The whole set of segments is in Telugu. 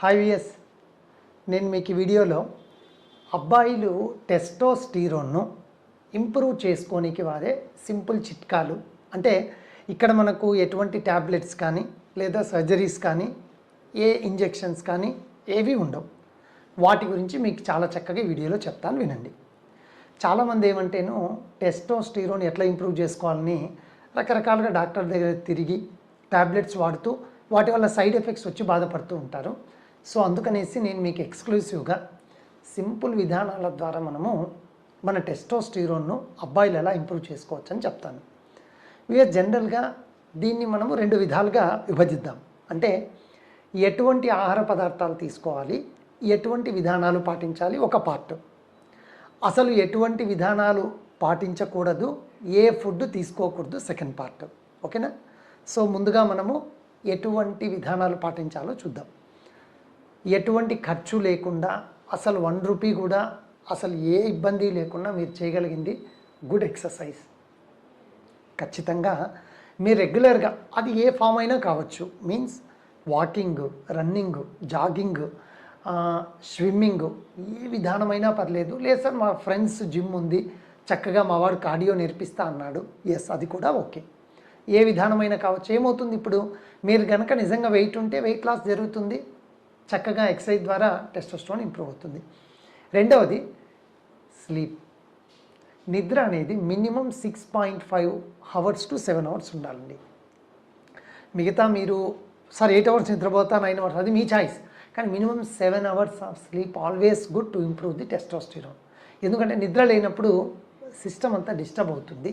హాయ్ విఎస్ నేను మీకు ఈ వీడియోలో అబ్బాయిలు టెస్టోస్టీరోన్ను ఇంప్రూవ్ చేసుకోనికి వాడే సింపుల్ చిట్కాలు. అంటే ఇక్కడ మనకు ఎటువంటి ట్యాబ్లెట్స్ కానీ లేదా సర్జరీస్ కానీ ఏ ఇంజెక్షన్స్ కానీ ఏవి ఉండవు. వాటి గురించి మీకు చాలా చక్కగా వీడియోలో చెప్తాను వినండి. చాలామంది ఏమంటేను టెస్టోస్టీరోన్ ఎట్లా ఇంప్రూవ్ చేసుకోవాలని రకరకాలుగా డాక్టర్ దగ్గర తిరిగి టాబ్లెట్స్ వాడుతూ వాటి వల్ల సైడ్ ఎఫెక్ట్స్ వచ్చి బాధపడుతూ ఉంటారు. సో అందుకనేసి నేను మీకు ఎక్స్క్లూసివ్గా సింపుల్ విధానాల ద్వారా మనము మన టెస్టోస్టీరోన్ను అబ్బాయిలు ఎలా ఇంప్రూవ్ చేసుకోవచ్చు అని చెప్తాను. వీఆర్ జనరల్గా దీన్ని మనము రెండు విధాలుగా విభజిద్దాం. అంటే ఎటువంటి ఆహార పదార్థాలు తీసుకోవాలి ఎటువంటి విధానాలు పాటించాలి ఒక పార్ట్. అసలు ఎటువంటి విధానాలు పాటించకూడదు ఏ ఫుడ్ తీసుకోకూడదు సెకండ్ పార్ట్. ఓకేనా? సో ముందుగా మనము ఎటువంటి విధానాలు పాటించాలో చూద్దాం. ఎటువంటి ఖర్చు లేకుండా అసలు వన్ రూపీ కూడా అసలు ఏ ఇబ్బంది లేకుండా మీరు చేయగలిగింది గుడ్ ఎక్సర్సైజ్. ఖచ్చితంగా మీరు రెగ్యులర్గా అది ఏ ఫామ్ అయినా కావచ్చు. Means walking running jogging swimming ఏ విధానమైనా పర్లేదు. లేదు సార్ మా ఫ్రెండ్స్ జిమ్ ఉంది చక్కగా మా వాడు కార్డియో నేర్పిస్తా అన్నాడు. ఎస్ అది కూడా ఓకే. ఏ విధానమైనా కావచ్చు. ఏమవుతుంది ఇప్పుడు? మీరు కనుక నిజంగా వెయిట్ ఉంటే వెయిట్ లాస్ జరుగుతుంది. చక్కగా ఎక్సర్సైజ్ ద్వారా టెస్టోస్టోన్ ఇంప్రూవ్ అవుతుంది. రెండవది స్లీప్. నిద్ర అనేది minimum six point five hours to seven hours ఉండాలండి. మిగతా మీరు సార్ ఎయిట్ అవర్స్ నిద్రపోతా నైన్ అవర్స్ అది మీ చాయిస్. కానీ minimum seven hours of sleep always good to improve the testosterone. ఎందుకంటే నిద్ర లేనప్పుడు సిస్టమ్ అంతా డిస్టర్బ్ అవుతుంది.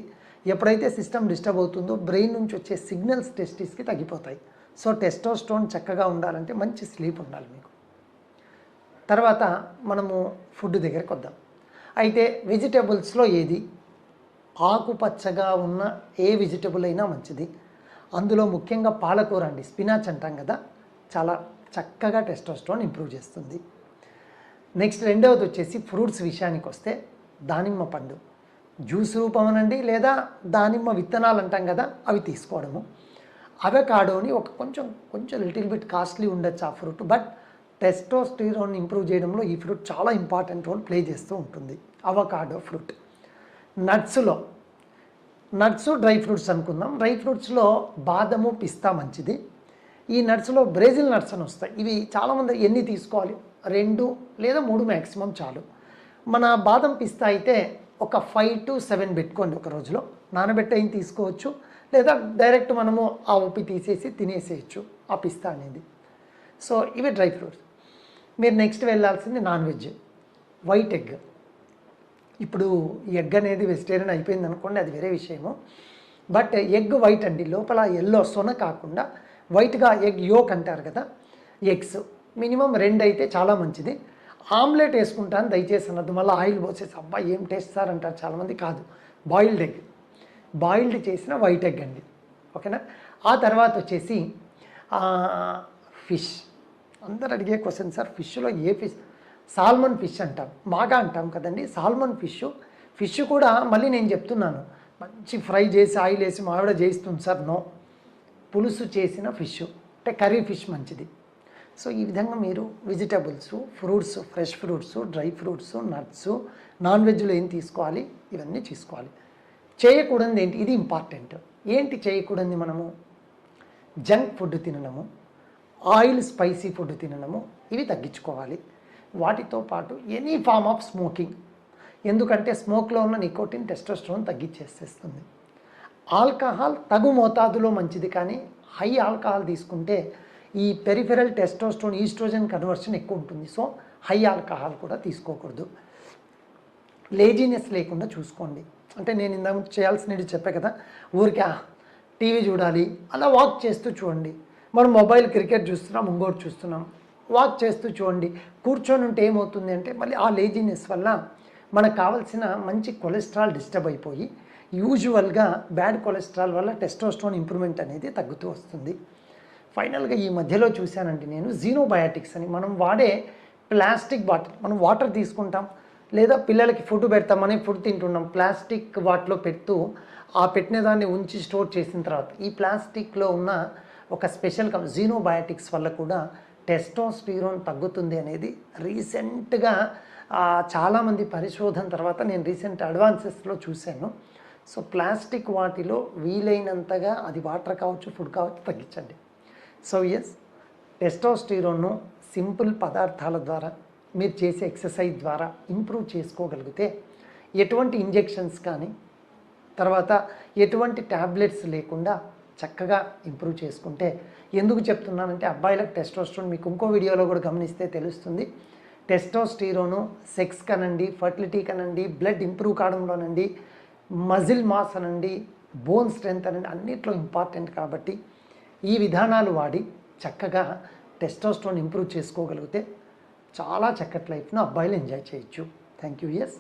ఎప్పుడైతే సిస్టమ్ డిస్టర్బ్ అవుతుందో బ్రెయిన్ నుంచి వచ్చే సిగ్నల్స్ టెస్టిస్కి తగ్గిపోతాయి. సో టెస్టోస్టోన్ చక్కగా ఉండాలంటే మంచి స్లీప్ ఉండాలి మీకు. తర్వాత మనము ఫుడ్ దగ్గరికి వద్దాం. అయితే వెజిటేబుల్స్లో ఏది? ఆకుపచ్చగా ఉన్న ఏ వెజిటబుల్ అయినా మంచిది. అందులో ముఖ్యంగా పాలకూర అండి స్పినాచ్ అంటాం కదా చాలా చక్కగా టెస్టోస్టోన్ ఇంప్రూవ్ చేస్తుంది. నెక్స్ట్ రెండవది వచ్చేసి ఫ్రూట్స్ విషయానికి వస్తే దానిమ్మ పండు. జ్యూస్ రూపమనండి లేదా దానిమ్మ విత్తనాలు అంటాం కదా అవి తీసుకోవడము. అవకాడోని ఒక కొంచెం కొంచెం లిటిల్ బిట్ కాస్ట్లీ ఉండొచ్చు ఆ ఫ్రూట్. బట్ టెస్టోస్టిరోన్ ఇంప్రూవ్ చేయడంలో ఈ ఫ్రూట్ చాలా ఇంపార్టెంట్ రోల్ ప్లే చేస్తూ ఉంటుంది. Avocado fruit. నట్స్లో. Nuts dry fruits అనుకుందాం. డ్రై ఫ్రూట్స్లో బాదము పిస్తా మంచిది. ఈ నట్స్లో బ్రెజిల్ నట్స్ అని వస్తాయి. ఇవి చాలామంది ఎన్ని తీసుకోవాలి? రెండు లేదా మూడు మ్యాక్సిమం చాలు. మన బాదం పిస్తా అయితే ఒక ఫైవ్ టు సెవెన్ పెట్టుకోండి ఒక రోజులో. నానబెట్టయిన తీసుకోవచ్చు? లేదా డైరెక్ట్ మనము ఆ ఉప్పి తీసేసి తినేసేయచ్చు ఆ పిస్తా అనేది. సో ఇవి డ్రై ఫ్రూట్స్. మీరు నెక్స్ట్ వెళ్ళాల్సింది నాన్ వెజ్ వైట్ ఎగ్. ఇప్పుడు ఎగ్ అనేది వెజిటేరియన్ అయిపోయింది అనుకోండి అది వేరే విషయము. బట్ ఎగ్ వైట్ అండి లోపల ఎల్లో సొన కాకుండా వైట్గా ఎగ్ యోక్ అంటారు కదా ఎగ్స్. మినిమం రెండు అయితే చాలా మంచిది. ఆమ్లెట్ వేసుకుంటాను దయచేసి అన్నది. మళ్ళీ ఆయిల్ పోసేసి అబ్బా ఏం టేస్ట్ సార్ అంటారు చాలామంది కాదు. Boiled egg. బాయిల్డ్ చేసిన వైట్ ఎగ్ అండి. ఓకేనా? ఆ తర్వాత వచ్చేసి ఫిష్. అందరు అడిగే క్వశ్చన్ సార్ ఫిష్లో ఏ ఫిష్? సాల్మన్ ఫిష్ అంటాం. మాగా అంటాం కదండి. సాల్మన్ ఫిష్ ఫిష్ కూడా మళ్ళీ నేను చెప్తున్నాను. మంచి ఫ్రై చేసి ఆయిల్ వేసి మావిడ చేయిస్తుంది సార్ నో. పులుసు చేసిన ఫిష్ అంటే కర్రీ ఫిష్ మంచిది. సో ఈ విధంగా మీరు vegetables fruits fresh fruits dry fruits nuts non వెజ్లో ఏం తీసుకోవాలి? ఇవన్నీ తీసుకోవాలి చేయకూడదు ఏంటి? ఇది ఇంపార్టెంట్ ఏంటి చేయకూడదు మనము? జంక్ ఫుడ్ తినడము ఆయిల్ స్పైసీ ఫుడ్ తినడము ఇవి తగ్గించుకోవాలి. వాటితో పాటు ఎనీ ఫామ్ ఆఫ్ స్మోకింగ్ ఎందుకంటే స్మోక్లో ఉన్న నికోటిన్ టెస్టోస్టోన్ తగ్గించేసేస్తుంది. ఆల్కహాల్ తగు మోతాదులో మంచిది కానీ హై ఆల్కహాల్ తీసుకుంటే ఈ పెరిఫెరల్ టెస్టోస్టోన్ ఈస్ట్రోజన్ కన్వర్షన్ ఎక్కువ ఉంటుంది. సో హై ఆల్కహాల్ కూడా తీసుకోకూడదు. లేజీనెస్ లేకుండా చూసుకోండి. అంటే నేను ఇందాక చేయాల్సినవి చెప్పే కదా ఊరికే టీవీ చూడాలి అలా వాక్ చేస్తూ చూడండి. మనం మొబైల్ క్రికెట్ చూస్తున్నాం ఇంకోటి చూస్తున్నాం. వాక్ చేస్తూ చూడండి. కూర్చొని ఉంటే ఏమవుతుంది అంటే మళ్ళీ ఆ లేజినెస్ వల్ల మనకు కావాల్సిన మంచి కొలెస్ట్రాల్ డిస్టర్బ్ అయిపోయి యూజువల్గా బ్యాడ్ కొలెస్ట్రాల్ వల్ల టెస్టోస్టోన్ ఇంప్రూవ్మెంట్ అనేది తగ్గుతూ వస్తుంది. ఫైనల్గా ఈ మధ్యలో చూశానండి నేను జీనోబయాటిక్స్ అని. మనం వాడే ప్లాస్టిక్ బాటిల్ మనం వాటర్ తీసుకుంటాం. లేదా పిల్లలకి ఫుడ్ పెడతామని ఫుడ్ తింటున్నాం ప్లాస్టిక్ వాటిలో పెడుతూ ఆ పెట్టిన దాన్ని ఉంచి స్టోర్ చేసిన తర్వాత ఈ ప్లాస్టిక్లో ఉన్న ఒక స్పెషల్ జీనోబయాటిక్స్ వల్ల కూడా టెస్టోస్టిరోన్ తగ్గుతుంది అనేది రీసెంట్గా చాలామంది పరిశోధన తర్వాత నేను రీసెంట్ అడ్వాన్సెస్లో చూశాను. సో ప్లాస్టిక్ వాటిలో వీలైనంతగా అది వాటర్ కావచ్చు ఫుడ్ కావచ్చు తగ్గించండి. సో ఎస్ టెస్టోస్టిరోన్ను సింపుల్ పదార్థాల ద్వారా మీరు చేసే ఎక్సర్సైజ్ ద్వారా ఇంప్రూవ్ చేసుకోగలిగితే ఎటువంటి ఇంజెక్షన్స్ కానీ తర్వాత ఎటువంటి ట్యాబ్లెట్స్ లేకుండా చక్కగా ఇంప్రూవ్ చేసుకుంటే ఎందుకు చెప్తున్నానంటే అబ్బాయిలకు టెస్టోస్టిరోన్ మీకు ఇంకో వీడియోలో కూడా గమనిస్తే తెలుస్తుంది. టెస్టోస్టీరోను సెక్స్ కనండి ఫర్టిలిటీ కనండి బ్లడ్ ఇంప్రూవ్ కావడంలోనండి మజిల్ మాస్ అనండి బోన్ స్ట్రెంత్ అనండి అన్నిట్లో ఇంపార్టెంట్ కాబట్టి ఈ విధానాలు వాడి చక్కగా టెస్టోస్ట్రోన్ ఇంప్రూవ్ చేసుకోగలిగితే చాలా చక్కటి లైఫ్ను అబ్బాయిలు ఎంజాయ్ చేయొచ్చు. Thank you yes.